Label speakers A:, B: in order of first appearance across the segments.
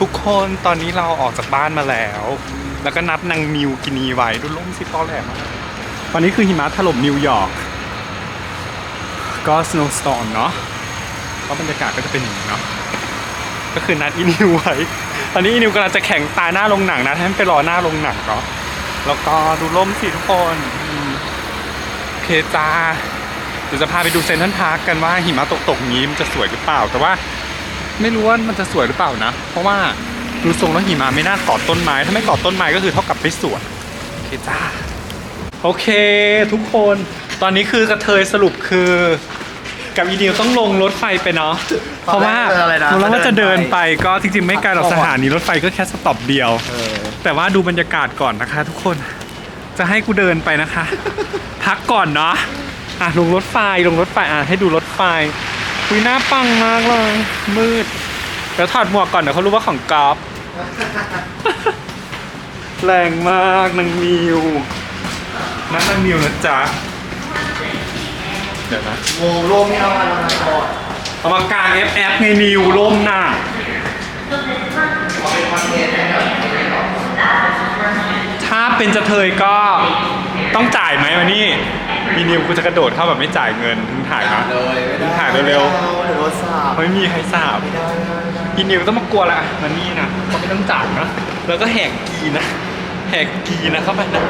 A: ทุกคนตอนนี้เราออกจากบ้านมาแล้ว แล้วก็นัดนางมิวกินีไว้ดูล่มสิตอแหลมากตอนนี้คือหิมะถล่มนิวยอร์กก็ snowstorm เนาะก็บรรยากาศก็จะเป็นอย่างนี้เนาะก็คือนัดอีนิวไว้ตอนนี้อีนิวกำลังจะแข่งตายหน้าโรงหนังนะให้มันไปรอหน้าโรงหนังเนาะแล้วก็ดูล่มสิทุกคนโอเคจ้าเดี๋ยวจะพาไปดูเซนทรัลพาร์คกันว่าหิมะตกตกนี้มันจะสวยหรือเปล่าแต่ว่า ไม่รู้ว่ามันจะสวยหรือเปล่านะ เพราะว่าดูทรงแล้วหิมะไม่น่าเกาะต้นไม้ ถ้าไม่เกาะต้นไม้ก็คือเท่ากับไม่สวยโอเคจ้าโอเค ทุกคนตอนนี้คือกระเทยสรุปคือ กับอีเดียวต้องลงรถไฟไปเนาะเพราะว่า
B: ตอนแรกเป็นอะไรนะ
A: เราว่าจะ
B: จะเดิ
A: เดิน
B: น
A: ไป
B: ไป
A: ก็จริงๆ ไม่ไกลหรอกสถานีรถไฟก็แค่สต็อปเดียว
B: เออ
A: แต่ว่าดูบรรยากาศก่อนนะคะ ทุกคนจะให้กูเดินไปนะคะ พักก่อนเนาะอะลงรถไฟลงรถไฟอะให้ดูรถไฟ คุยหน้าปังมากเลย มืด เดี๋ยวถอดหมวกก่อนเดี๋ยวเขารู้ว่าของกอล์ฟแรงมากนางมิวนั่นนางมิวนะจ๊ะ เดี๋ยวนะ
B: โง่โลมนี่เอามาทำไมก่อน
A: เอามากาง FF ไงนิวล่มน่ะ
B: เอาเป็นคอนเทนต์นะครับ
A: ถ้าเป็นจะเทยก็ต้องจ่ายไหมวะนี่ มีนิวกูจะกระโดดเข้าแบบไม่จ่ายเงินถึงถ่ายนะ
B: เลยไม่ได้
A: ถ่ายเร็วๆ
B: เดี๋ยวรถสาบ
A: ไม่มีใครทราบ
B: ไม่ได้ไม่ได้ไม่ได้
A: อีนิวต้องมากลัวละมันนี่นะก็ไม่ต้องจ่ายนะแล้วก็แหกกีนะ แหกกีนะเข้าไปนะ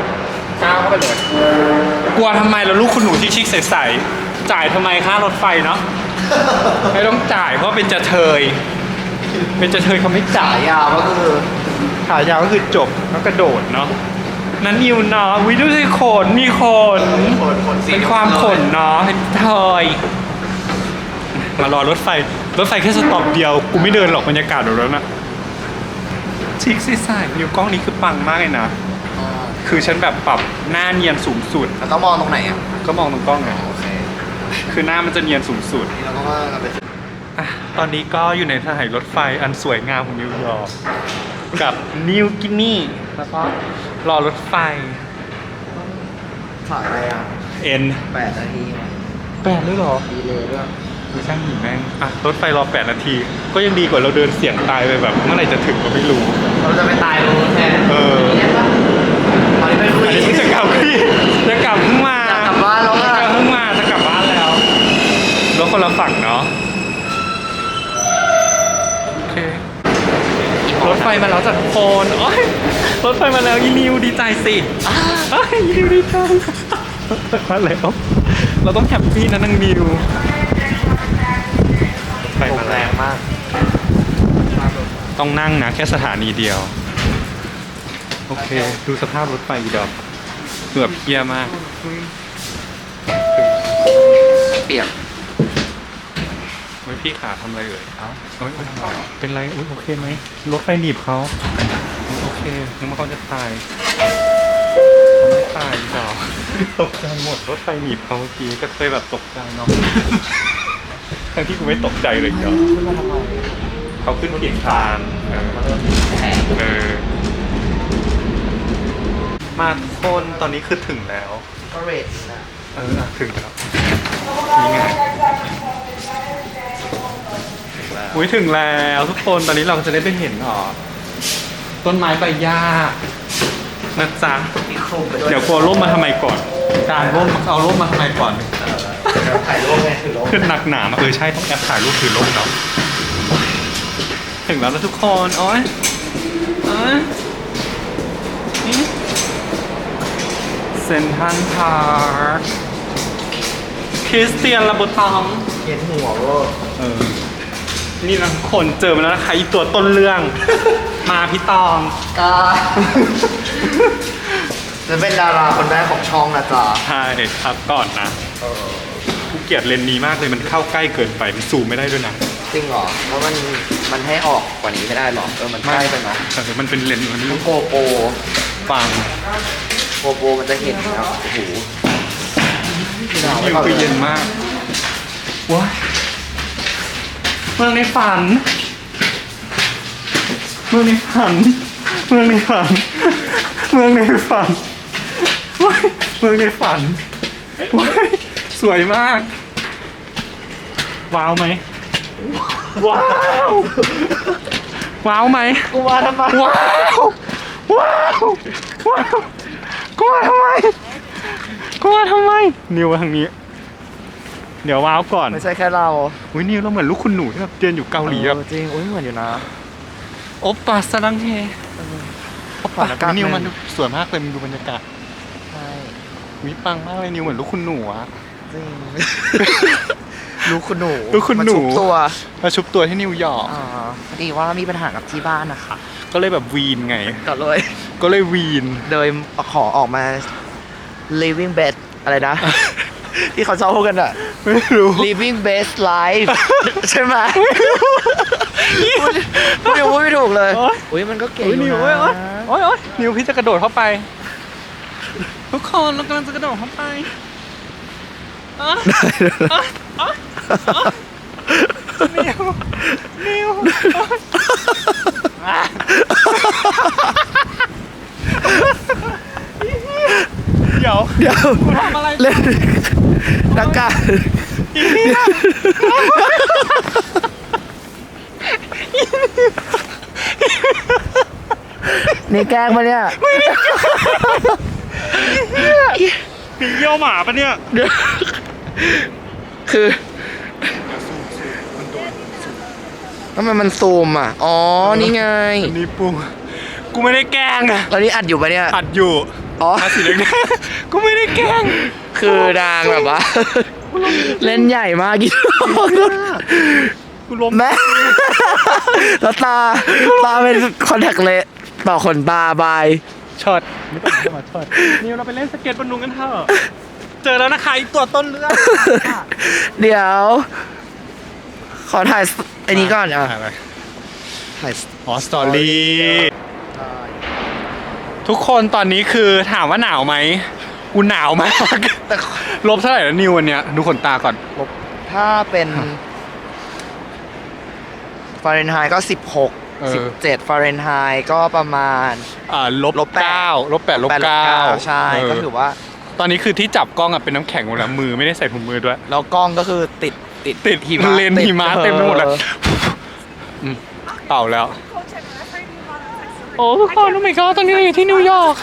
A: ก้าวเข้าไปเลย กลัวทำไมแล้วลูกคุณหนูชิคๆใสๆจ่ายทำไมค่ารถไฟเนาะไม่ต้องจ่ายเพราะเป็นจะเทย เป็นจะเทยเขาไม่จ่า
B: สายยยาวก็คือ
A: ขายาวก็คือจบแล้วกระโดดเนาะ นั้นนิวเนาะวิดูสิขนมีขน
B: ขนขนสี
A: เป็นความขนเนาะเป็นเทยมารอรถไฟ รถไฟแค่สต็อปเดียว กูไม่เดินหรอกบรรยากาศหรอกแล้วนะชิคซี่สายนิวกล้องนี้คือปังมากเลยนะ
B: อ่า
A: คือฉันแบบปรับหน้าเนียนสูงสุด
B: แล้วต้องมองตรงไหนอะ
A: ก็มองตรงกล้องไง
B: โอเค
A: คือหน้ามันจะเนียนสูงสุด
B: นี่เราก็ว่ากันไปสิ
A: อะตอนนี้ก็อยู่ในสถานีรถไฟอันสวยงามของนิวยอร์กกับนิวกินีแล้วก็ รอรถไฟ
B: ถ่ายอะไรอะ
A: เอ็น
B: แปดนาทีไง
A: แปดเลยเหรอ
B: ดีเลยด้วย
A: คือช่างหินแม่งอะรถไฟรอแปดนาที ก็ยังดีกว่าเราเดินเสี่ยงตายไปแบบ เมื่อไหร่จะถึงก็ไม่รู้
B: เราจะไปตายตรงนู้นแทน
A: เออ
B: ตอนนี้เป็นผู้
A: อัน
B: หญิ
A: นี้
B: ง
A: เพิ่งจะกลับพี่จะกลับเพิ่งมา
B: อยากกลับบ้านแล้วอะ
A: จะเพิ่งมาจะกลับบ้านแล้วรถคนละฝั่งเนาะโอเค รถไฟมาแล้วจากโคนโอ้ยรถไฟมาแล้วอีนิวดีใจสิเอ้ยอีนิวดีใจมาแล้วเราต้องแฮปปี้นะนางนิวรถไฟ
B: ล
A: มาม
B: แร
A: แล้ว
B: งมาก
A: ต้องนั่งนะแค่สถานีเดียว โอเค ดูสภาพรถไฟอีดอกเกือบเยี่ยมาก
B: เปียก
A: เฮ้ย พี่ขาทำอะไรเอ่ยเอ้าเอ้ยเอ้ยเป็นไรอุ้ยโอเคไหมรถไฟหนีบเขาโอเคนึกว่าเขาจะตายเขาไม่ตายอีดอกตกใจหมดรถไฟหนีบเขาเมื่อกี้ก็เคยแบบตกใจเนาะทั้งที่กูไม่ตกใจเลยเนาะ
B: ขึ้นมาทำไม
A: เขาขึ้นผิดทางเออ
B: แผล
A: เออมาทุกคนตอนนี้คือถึงแล้ว
B: ก็เรทนะ
A: เอออะถึงแล้วนี่ไง อุ้ยถึงแล้วทุกคนตอนนี้เราจะได้ไปเห็นอ๋อต้นไม้ใบหญ้านะจ๊ะ
B: มีคลุมไปด้วย
A: เดี๋ยวกลัวร่มมาทำไมก่อนการร่มเอาร่มมาทำไมก่อน
B: เดี๋ยวถ่ายรูปไงถือรูป
A: ขึ้นหนักหนามาเออใช่ต้องแอปถ่ายรูปถือร่มเนาะถึงแล้วนะทุกคนโอ้ยโอ้ยเซนทันพาร์คคริสเตียนลาบูตอง
B: เขียนหัวเวอร์
A: เออ นี่นะทุกคนเจอมาแล้วนะคะอีตัวต้นเรื่อง มาพี่ตอง
B: กาจะเป็นดาราคนแรกของช่องนะจ๊ะ
A: ใช่ครับก่อนนะกูเกลียดเลนส์นี้มากเลยมันเข้าใกล้เกินไปมันซูมไม่ได้ด้วยนะ
B: จริงเหรอแล้วมันมันให้ออกกว่านี้ไม่ได้หรอเออมันใกล้ไปเนาะ
A: เออมันเป็นเลนส์มัน
B: มันโกโปร
A: ฟัง
B: โกโปรมันจะเห็นนะโอ้โหหนาว
A: ยิว
B: ไปก่อน
A: คือ
B: เล
A: เย็
B: ย
A: นมากว้าย เมืองในฝัน เมืองในฝัน เมืองในฝัน เมืองในฝันว้ายเมืองในฝันว้ายสวยมาก ว้าวไหม ว้าว ว้าวไหม
B: กูมาทำไม
A: ว้าว ว้าว ว้าวกลัวทำไมกลัวทำไม นิวทางนี้ เดี๋ยวว้าวก่อน
B: ไม่ใช่แค่เรา
A: อุ้ยนิวเราเหมือนลูกคุณหนูที่แบบเรียนอยู่เกาหลีแบบ
B: เออจริงอุ้ยเหมือนอยู่นะ
A: โอปป้าสลังเฮโอปป้า
B: บรรยากาศ
A: นิว
B: แม่ง
A: มันดูสวยมากเลยมันดูบรรยากาศ
B: ใช่
A: วิปังมากเลยนิวเหมือนลูกคุณหนูอะ
B: จริงลูกคุณหนู
A: ลูกคุณหนู
B: มาชุบตัว
A: มาชุบตัวที่นิวยอร์ก
B: อ่าพอดีว่ามีปัญหากับที่บ้านนะคะ
A: ก็เลยแบบวีนไง
B: ก็เลย
A: ก็เลยวีน
B: โดยขอออกมา living best อะไรนะ ที่เขาชอบพูดกันอะ
A: ไม่รู้
B: living best life ใช่ไหมพูดพูดยังพูดไม่ถูกเลย
A: โอ๊ย
B: อุ้ยมันก็เก่ง
A: โอ้ย
B: อ
A: นิ
B: ยู่
A: ว
B: นะ
A: โอ้ยโอ้ยโอ้ยโอ้ยนิวพี่จะกระโดดเข้าไป ทุกคนเรากำลังจะกระโดดเข้าไปอะอะอะอะนิวนิวอะ เดี๋ยว
B: เดี๋ยว
A: คุณทำอะไร
B: เล่นนักการ
A: อีนี่นะ
B: นี่แกล้งปะเนี่ย
A: มีเยี่ยวหมาปะเนี่ย
B: คือทำไมมันซูมอะ อ๋อ นี่ไง
A: อันนี้ปูกูไม่ได้แกล้งอะ
B: ตอนนี้อัดอยู่ปะเนี่ย
A: อัดอยู่
B: อ๋อ
A: อาสีแดงๆกูไม่ได้แกล้ง
B: คือนางแบบว่า เล่นใหญ่มากกี่
A: กูล้ม
B: แม่ แล้วตา ตาเป็นคอนแทคเลสต่อขนตาบาย
A: ช็อตไม่ต้องมาช็อตนิวเราไปเล่นสเก็ตบนนุงกันเถอะเจอแล้วนะคะอีกตัวต้นเรื่อง
B: เดี๋ยว ขอถ่ายไอ้นี้ก่อนอะ
A: อะไร
B: ถ่าย
A: อ๋อสตอรี่ ทุกคนตอนนี้คือถามว่าหนาวไหมกูหนาวมาก
B: แต่
A: ลบเท่าไหร่แล้วนิววันเนี้ยดูขนตาก่อน
B: ถ้าเป็นฟาเรนไฮต์ก็ 16
A: เออ
B: 17ฟาเรนไฮต์ก็ประมาณ
A: อ่าลบ
B: ลบแปด
A: เก้าลบแปดลบ
B: 8
A: เก้า
B: ใช่
A: เก็
B: ถือว่า
A: ตอนนี้คือที่จับกล้องอะเป็นน้ำแข็งหมดแล้วมือไม่ได้ใส่ถุงมือด้วย
B: แล้วกล้องก็คือติดติด
A: ติด
B: หิมะ
A: เลนหิมะเต็มไปหมดเลย
B: ออ
A: อืมเป่าแล้ว โอ้ทุกคนโอ้ my god ตอนนี้เราอยู่ที่นิวยอร์ก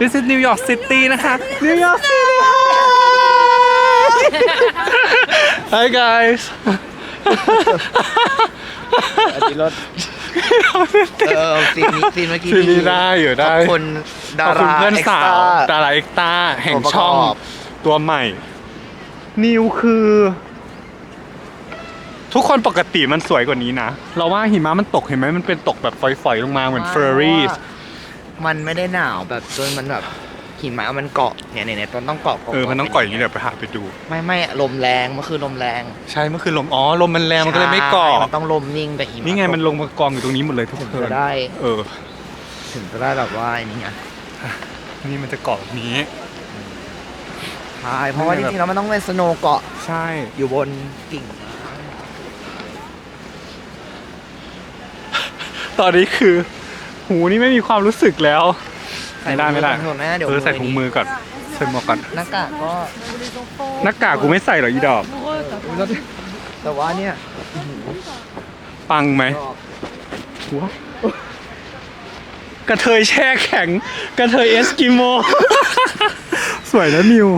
A: This is New York City นะคะนิวยอร์ก City Hi guys
B: อันนี้รถเออซีนนี้ซีนเมื่อกี้
A: ซีนนี้ได้อยู่ได้
B: ขอบคุณดา
A: ขอบคุณ
B: รา
A: เพื่อน
B: เอ็ก
A: สา
B: ซ์ต
A: ว
B: ร้า
A: ดาราเอ็กตาแห่ง
B: ตัวประกอบ
A: ช่องตัวใหม่ นิวคือ ทุกคนปกติมันสวยกว่านี้นะ เราว่าหิมะมันตกเห็นไหมมันเป็นตกแบบฝอยๆลงมาเหมือนเฟอร์รี่
B: มันไม่ได้หนาวแบบจนมันแบบหิมะมันเกาะเนี่ยเนี่ยเนี่ยมันต้องเกาะ
A: เออมันต้องก่อยอย่างนี้เดี๋ยวไปหาไปดู
B: ไม่ไม่ลมแรงเมื่อคืนลมแรง
A: ใช่เมื่อคืนลมอ๋อลมมันแรงมันก็เลยไม่เกาะ
B: ใช่มันต้องลมนิ่งแต่หิมะ
A: นี่ไง
B: ตก
A: มันลงมากองอยู่ตรงนี้หมดเลยทุกค
B: ถึง
A: น
B: จะได้
A: เออ
B: ถึงจะได้แบบว่าไอ้นี่ไง
A: นี่มันจะเกาะแบบนี้
B: ใช่เพราะว่าจริงๆแล้วมันต้องเป็นสโนว์เกาะ
A: ใช่
B: อยู่บนกิ่ง
A: ตอนนี้คือ หูนี่ไม่มีความรู้สึกแล้ว ไม่ได้ไม่ได้
B: ถุงมือแม่เดี๋ยว
A: เออใส่ถุงมือก่อนใส่หมวกก่อน
B: หน้ากากก็
A: หน้ากากกูไม่ใส่หรอกอีดอก
B: แต่ว่าเนี่ย
A: ปังไหมหัวกระเทยแช่แข็ง กระเทยเอสกิโม สวยนะนิว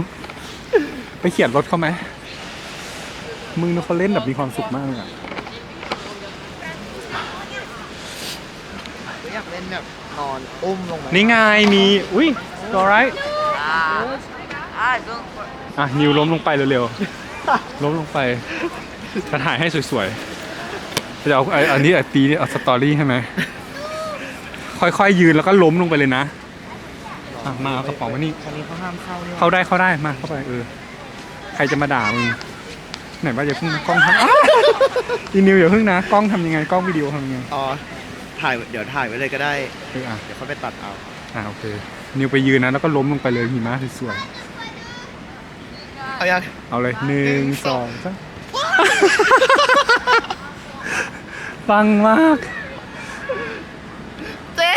A: ไปเขียนรถเขาไหมมึงดูเขาเล่นแบบมีความสุขมากเลยอะ
B: อยากเล่นแบบนอนอุ้มลงมา
A: นี่ไงมีอุ้ยตัวไรอะนิวล้มลงไปเร็วๆล้มลงไปจะถ่ายให้สวยๆจะเอาไอ้อันนี้ไอ้ตีนี่เอาสตอรี่ใช่ไหมค่อยๆยืนแล้วก็ล้มลงไปเลยนะอะมาเอากระป๋องมานี่
B: ตอนนี้เขาห้ามเข้าเนี่ย
A: เข้าได้เข้าได้มาเข้าไปเออใครจะมาด่ามึงไหนว่าอย่าเพิ่งนะกล้องทำอ้าวอีนิวอย่าเพิ่งนะกล้องทำยังไงกล้องวิดีโอทำยังไง
B: อ๋อ ถ่ายเดี๋ยวถ่ายไว้เลยก็ได้
A: เอออะ
B: เดี๋ยวเขาไปตัดเอา
A: อะโอเค นิวไปยืนนะแล้วก็ล้มลงไปเลยหิมะสวย
B: เอายัง
A: ๆเอาเลยหนึ่งสองสามปังมาก
B: เจ๊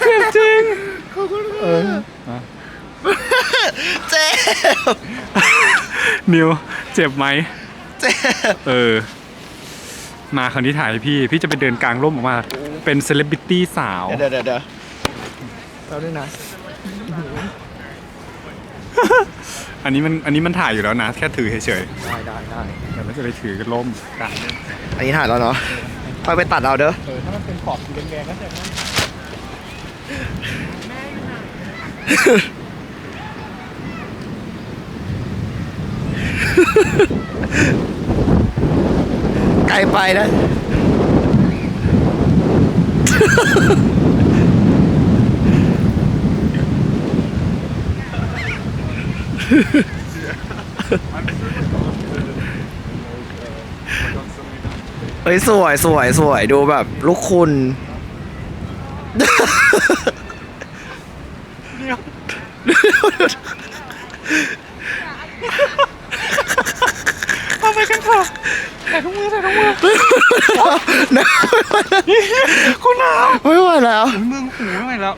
A: เจ็บจริงเอออะ
B: เจ๊
A: นิวเจ็บไหม
B: เจ๊
A: เออ มาคราวนี้ถ่ายให้พี่ พี่จะไปเดินกลางร่มออกมา เป็นเซเลบริตี้สาว
B: เดี๋ยวเดี๋ยวเดี๋ยวเราด้วยนะ
A: อันนี้มันอันนี้มันถ่ายอยู่แล้วนะ แค่ถือเฉย
B: ได้ได้ได้
A: ๆแต่ไม่จะไปถือกันร่มกลาง
B: อันนี้ถ่ายแล้วเนาะค่อยไปตัดเอาเด้อ
A: เออถ้ามันเป็นขอบสีแดงๆก็จะ
B: ไปนะ เฮ้ย สวยสวยสวยดูแบบ ลูกคุณ
A: เอาไปกันเถอะใส่ถุงมือใส่ถุงมือ คุณหนาว
B: ไม่ไหวแล้ว
A: มึงหูไม่ไหวแล้ว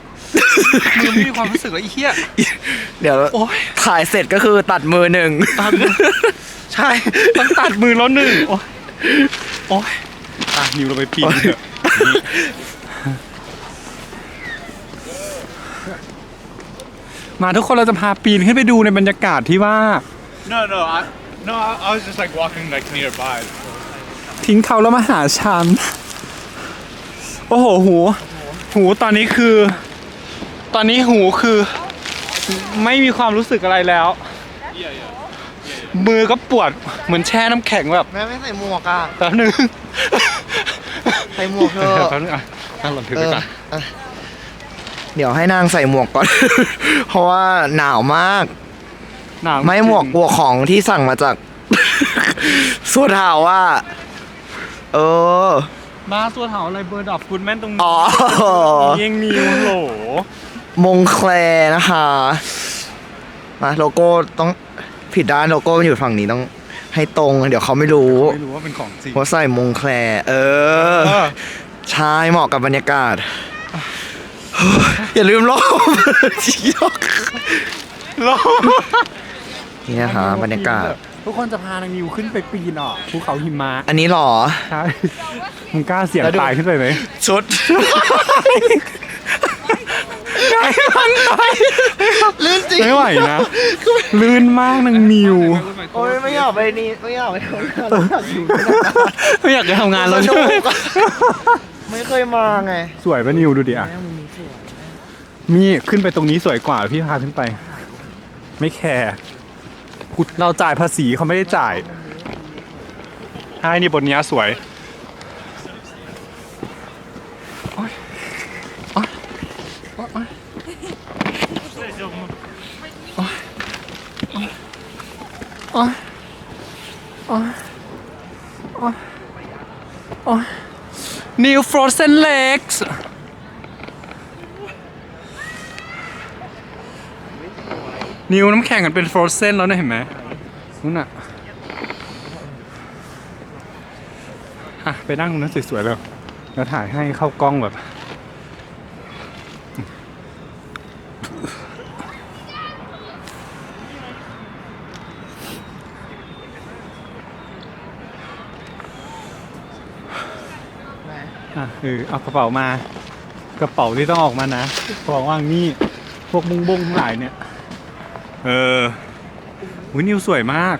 A: มึงไม่มีความรู้สึกว่าไอ้เหี้ย
B: เดี๋ยว
A: โอ๊ย
B: ถ่ายเสร็จก็คือตัดมือหนึ่ง
A: ตัดมือใช่ต้องตัดมือแล้วหนึ่งโอ๊ยโอ๊ยอะนิวเราไปปีนเถอะมาทุกคนเราจะพาปีนขึ้นไปดูในบรรยากาศที่ว่า
C: No, no, I no, I, I was just like walking like nearby.
A: ทิ้งเขาแล้วมาหาฉัน โอ้โหหู หูตอนนี้คือ ตอนนี้หูคือ ไม่มีความรู้สึกอะไรแล้ว มือก็ปวดเหมือนแช่น้ำแข็งแบบ
B: แม่ไม่ใส่หมวกอะ
A: แป๊บนึง
B: ใส่หมวกเถอะ
A: แป๊บนึงอะนั่งหล่นถือ
B: เอ
A: ไป
B: อ
A: ก่อน
B: อะเดี๋ยวให้นางใส่หมวกก่อน เพราะว่าหนาวมาก
A: หนาว
B: ไม่หมวก
A: จริง
B: หมวกของที่สั่งมาจากสุดหาวว่า เออ
A: มาส่วนเห่าอะไรเบอร์ดับฟุตแม่นตรงนี้
B: อ๋อ
A: เยังนิวโหล
B: มงแคลนะคะ มาโลโก้ต้องผิดด้านโลโก้มันอยู่ฝั่งนี้ต้องให้ตรง เดี๋ยวเขาไม่รู้
A: ไม่รู้ว่าเป็นของจริง
B: ว่าใส่มงแคลเออ
A: เออ
B: ใช่เหมาะกับบรรยากาศ อย่าลืมลมชี้ยก
A: โล
B: นี่นะคะบรรยากาศ
A: ทุกคนจะพานางนิวขึ้นไปปีนอะภูเขาหิมะ
B: อันนี้หรอ
A: ใช่ มึงกล้าเสี่ยง
B: แล้วดู
A: ตายขึ้นไปไหม
B: ชุด ลื่นจริง
A: ไม่ไหวนะ ลื่นมากนางนิว
B: โอ้ยไม่อยากไปนี่ไม่อยากไปทำงานแล้วอยากอยู่
A: ไม่อยากจะทำงานแล้วใช่ไหม
B: ไม่เคยมาไง
A: สวยปะนิวดูดิอะ มีขึ้นไปตรงนี้สวยกว่าพี่พาขึ้นไป ไม่แคร์กู เราจ่ายภาษีเขาไม่ได้จ่ายใช่นี่บนนี้สวยโอ้ยโอ้ยโอ้ยโอ้ย New Frozen Legs นิวน้ำแข็งกันเป็น Frozen แล้วเนี่ยเห็นไหมนู่นน่ะอะ ไปนั่งตรงนั้นสวยๆเลยแล้วถ่ายให้เข้ากล้องแบบอะเออเอากระเป๋ามากระเป๋าที่ต้องออกมานะกระเป๋าว่างนี่พวกบุ้งบุ้งทั้งหลายเนี่ย เออวินิวสวยมาก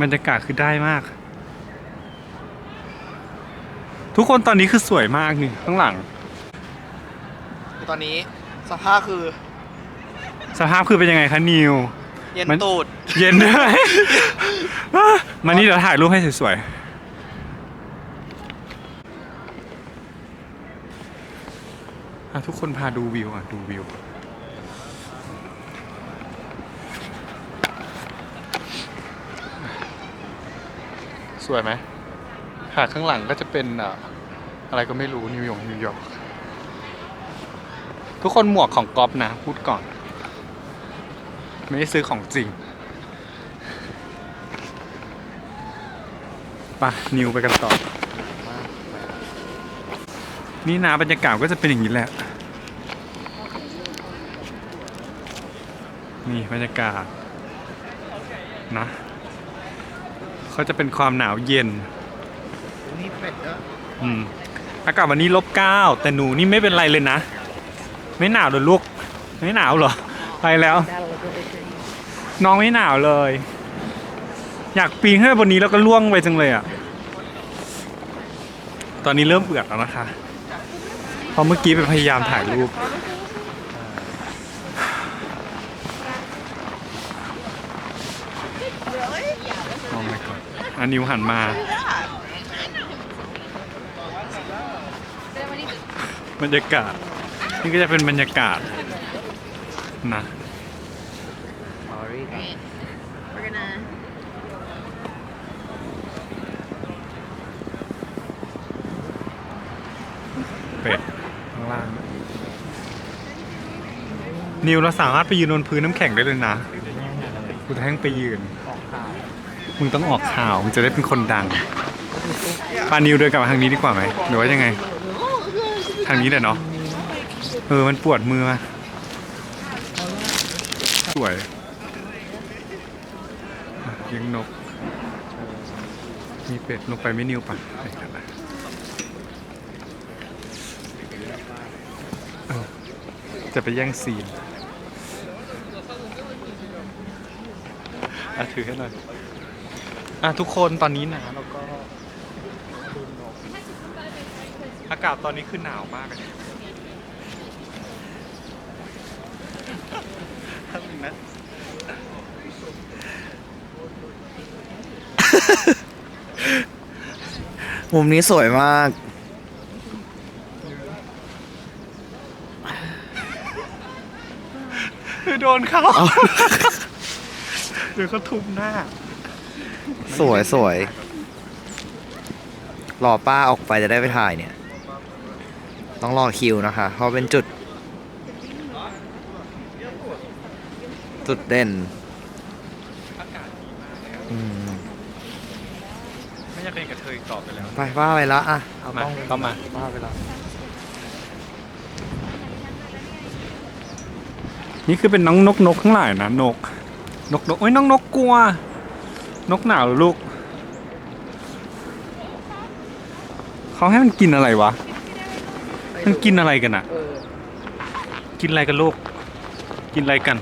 A: บรรยากาศคือได้มาก ทุกคนตอนนี้คือสวยมากนี่ข้างหลัง
B: ตอนนี้สภาพคือ
A: สภาพคือเป็นยังไงคะนิว
B: เย็น
A: มัน
B: ตูด
A: เย็นด้วย มานี่เดี๋ยวถ่ายรูปให้สวยๆอะ ทุกคนพาดูวิวอะ ดูวิว สวยไหมหาดข้างหลังก็จะเป็นอะไรก็ไม่รู้ นิวยอร์กนิวยอร์กทุกคนหมวกของก๊อฟนะ พูดก่อน ไม่ได้ซื้อของจริงปะนิวไปกันต่อ นี่นะบรรยากาศก็จะเป็นอย่างนี้แหละ นี่บรรยากาศนะเขาจะเป็นความหนาวเย็น
B: นี่เป็ดก็
A: อืมอากาศวันนี้ลบเก้าแต่หนูนี่ไม่เป็นไรเลยนะ ไม่หนาวเลยลูกไม่หนาวเหรอไปแล้ว น้องไม่หนาวเลย อยากปีนขึ้นไปบนนี้แล้วก็ล่วงไปจังเลยอะตอนนี้เริ่มเบื่อแล้วนะคะเพราะเมื่อกี้ไปพยายามถ่ายรูป มองไปก่ อนอันนิวหันมา บรรยากาศ นี่ก็จะเป็นบรรยากาศนะ
D: We're gonna
A: เป็ดข้างล่าง นิวเราสามารถไปยืนบนพื้นน้ำแข็งได้เลยนะกูจะให้มึงไปยืน มึงต้องออกข่าว มึงจะได้เป็นคนดังปานิวเดินกลับมาทางนี้ดีกว่าไหมหรือว่ายังไง ทางนี้แหละเนาะ เออ มันปวดมือมาสวยอะเลี้ยงนก มีเป็ดลงไปไม่นิวปะไปกันนะจะไปแย่งซีนอะถือให้หน่อย อะทุกคนตอนนี้หนาวแล้วก็ดูนกอากาศตอนนี้คือหนาวมากเลยทำอย่างนั้น
B: มุมนี้สวยมาก
A: คือโดนเขาเดี๋ยวเขาทุบหน้า
B: สวยสวยรอป้าออกไปจะได้ไปถ่ายเนี่ย ต้องรอคิวนะคะ เพราะเป็นจุด จุดเด่น
A: อากาศดีมากเลยอะ
B: อืม
A: ไม่อยากเป็นกับเธออีกต่อไปแล้ว
B: ไปว่าไปแล้วอะเอา
A: มา
B: ต้อง
A: เข้ามา
B: ว่าไปแล้ว
A: นี่คือเป็นน้องนกนกข้างหลายนะนก นกนกโอ้ยน้องนกกลัว นกหนาวหรอลูก เขาให้มันกินอะไรวะ มันกินอะไรกันอะกินอะไรกันลูก กินอะไรกัน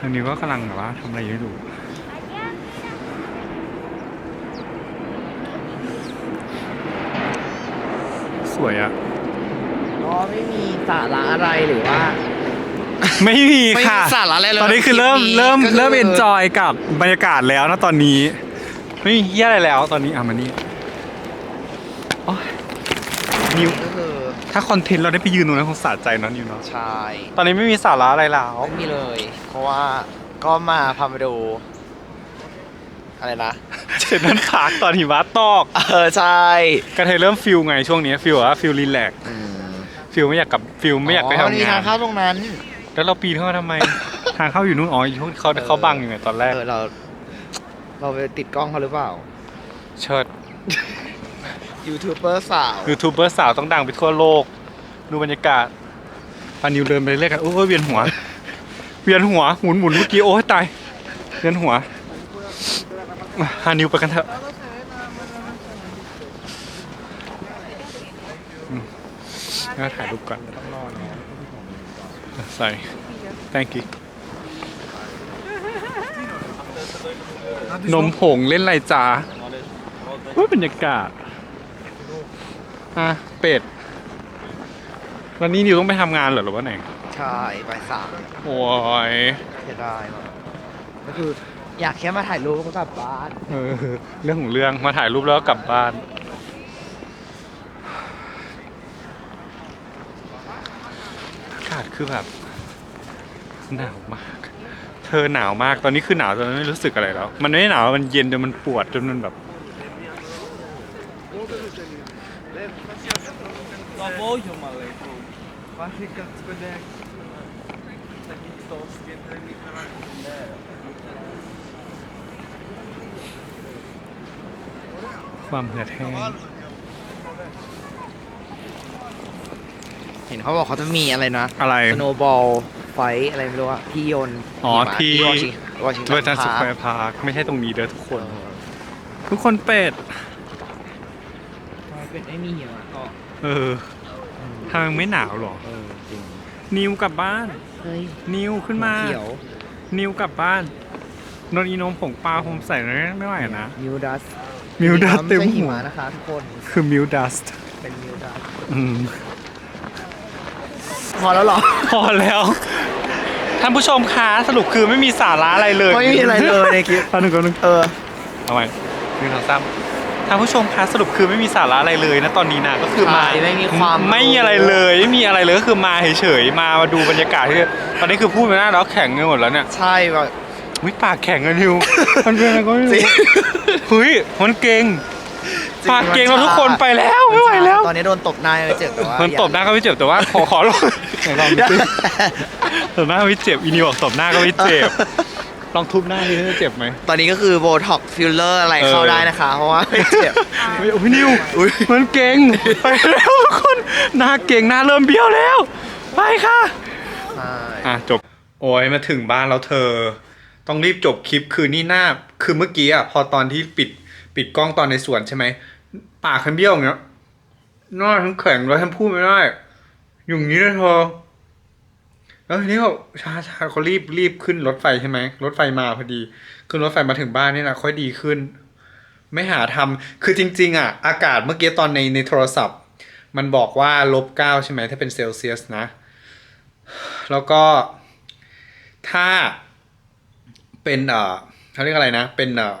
A: อันนี้ก็กำลังแบบว่าทำอะไรอยู่ไม่รู้สวยอะ
B: ก็ไม่มีสาระอะไรหรือว่า
A: ไม่มี
B: ไม่มี
A: ค่ะ
B: สาระอะไรเลย
A: ตอนนี้คือเริ่ม
B: คลิปนี้
A: เริ่ม
B: ก็คือ
A: เริ่มเอนจอยกับบรรยากาศแล้วนะตอนนี้ ไม่มีเฮียอะไรแล้วตอนนี้อะมานี่โอ๊ยนิว
B: ก็คือ
A: ถ้าคอนเทนต์เราได้ไปยืนตรงนั้นคงสะใจเนอะนิวเนาะ
B: ชาย
A: ตอนนี้ไม่มีสาระอะไรแล้ว
B: ไม่มีเลย เพราะว่าก็มาพามาดู อะไรนะ
A: เช่นนั้นพาร์คตอนหิมะตอก
B: เออใช่
A: กระเทยเริ่มฟิลไงช่วงนี้ฟิลว่าฟิลรีแลกซ์
B: อืม
A: ฟิลไม่อยากกลับฟิลไม่อยากไป
B: อ๋อมันมี
A: ทำงา
B: ทานงเข้าตรงนั้น
A: แล้วเราปีนเข้ามาทำไม ทางเข้าอยู่นู่นอ๋ออยู่นู่นเขาเขาบังอยู่ไงตอนแรก
B: เออเรา เราไปติดกล้องเขาหรือเปล่า
A: เชิด
B: ยูทูบเบอร์สาว
A: ยูทูบเบอร์สาวต้องดังไปทั่วโลก ดูบรรยากาศปานิวเดินไปเรื่อยกันโอ้ยเวียนหัว เวียนหัวหมุนหมุนเมื่อกี้โอ้ยตายเวียนหัวมาฮานิวไปกันเถอะอืมงั้นถ่ายรูปก่อน ใส่ thank you นมผงเล่นไรจ้าว่าบรรยากาศอะเป็ด วันนี้นิวต้องไปทำงานเหรอหรือว่าไง
B: ใช่ใบายสาม
A: โอ้ย
B: เสียดายมากก็คืออยากแค่มาถ่ายรูปแล้วก็กลับบ้าน
A: เออเรื่องของเรื่องมาถ่ายรูปแล้วก็กลับบ้าน อากาศคือแบบ หนาวมาก เธอหนาวมากตอนนี้คือหนาวจนไม่รู้สึกอะไรแล้ว มันไม่หนาวมันเย็นจนมันปวดจนมันแบบความเหือดแห้ง
B: เห็นเขาบอกเขาจะมีอะไรนะ
A: อะไร
B: สโนบอล ไฟอะไรไม่รู้อะที่โยน
A: อ๋อ
B: หิมะ
A: ที่
B: วอชิงวอชิง
A: เวอร์จันส
B: พา
A: แคว
B: ร์ค
A: ร์พาร์คไม่ใช่ตรงนี้เด้อทุกคน ทุกคนเป็ด
B: ทำไมเป็นไม่มีหิมะก็
A: เออทางไม่หนาวหรอ
B: เออจริง
A: นิวกลับบ้าน
B: เฮ้ย
A: นิวขึ้นมา
B: เขียว
A: นิวกลับบ้านนนอีโนมผงปลาผมใส่แล้วไม่ไหวนะ
B: มิวดัส
A: มิวดัสเต็ม
B: ไม่ใช่หิ
A: หัว
B: มะนะคะทุกคน
A: คือมิวดัส
B: เป็นมิวดัส
A: อืม
B: พอแล้วเหรอ
A: พอแล้ว ท่านผู้ชมคะสรุปคือไม่มีสาระอะไรเลย
B: ไม่มีอะไรเลยในคลิป
A: ตอนหนึ่งก่อนหนึ่ง
B: เออ
A: เอาไว้หนึ่งสองสามท่านผู้ชมคะสรุปคือไม่มีสาระอะไรเลยนะตอนนี้นะก็คือมา
B: ใช่ไม่มีความ
A: ไม่มีอะไรเลยไม่มีอะไรเลยก็คือมาเฉยๆมามาดูบรรยากาศที่ตอนนี้คือพูดไปหน้าแล้วแข็งไปหมดแล้วเนี่ย
B: ใช่แบบ
A: วิปากแข็งอะนิวมันเป็นอะไรก็ไม่
B: จริ
A: รู้
B: ง
A: เฮ้ยมันเก่ง
B: จริง
A: ปากเก่งเรา
B: มันชา
A: ทุกคนไปแล้วไม่ไหวแล้ว
B: ตอนนี้โดนตบหน้าไปเจ็บแต่ว่า
A: มันตบหน้าก็ไม่เจ็บแต่ว่าขอขอลองไหนลองดูสิตบหน้าก็ไม่เจ็บอีนิวบอกตบหน้าก็ไม่เจ็บลองทุบหน้าดิจะเจ็บไหม
B: ตอนนี้ก็คือโบท็อกฟิลเลอร์อะไรเข้า
A: เออ
B: ได้นะคะ เพราะว่าไม่เจ็บ
A: เฮ้ยโอ้ยนิวมันเก่งไปแล้วทุกคนหน้าเก่งหน้าเริ่มเบี้ยวแล้ว ไปค่ะ
B: ใช่
A: อะจบโอ้ยมาถึงบ้านแล้วเธอ ต้องรีบจบคลิปคือนี่หน้า คือเมื่อกี้อะพอตอนที่ปิดปิดกล้องตอนในสวนใช่ไหม ปากฉันเบี้ยวอย่างเงี้ยหน้าฉันแข็งแล้วฉันพูดไม่ได้ อย่างนี้เลยเธอแล้วทีนี้เขาชาชาเขารีบรีบขึ้นรถไฟใช่ไหมรถไฟมาพอดี ขึ้นรถไฟมาถึงบ้านนี่นะค่อยดีขึ้น ไม่หาทำคือจริง ๆ อะ อากาศเมื่อกี้ตอนในในโทรศัพท์ มันบอกว่าลบเก้าใช่ไหมถ้าเป็นเซลเซียสนะ แล้วก็ถ้าเป็นเอ่อเขาเรียกอะไรนะ เป็นเอ่อ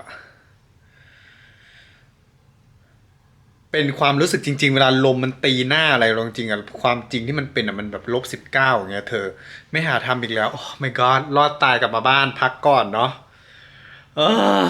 A: เป็นความรู้สึกจริง ๆ เวลาลมมันตีหน้าอะไรลงจริงๆอะความจริงที่มันเป็นอะมันแบบลบสิบเก้าอย่างเงี้ยเธอ ไม่หาทำอีกแล้ว โอ้ my god รอดตายกลับมาบ้านพักก่อนเนาะเออ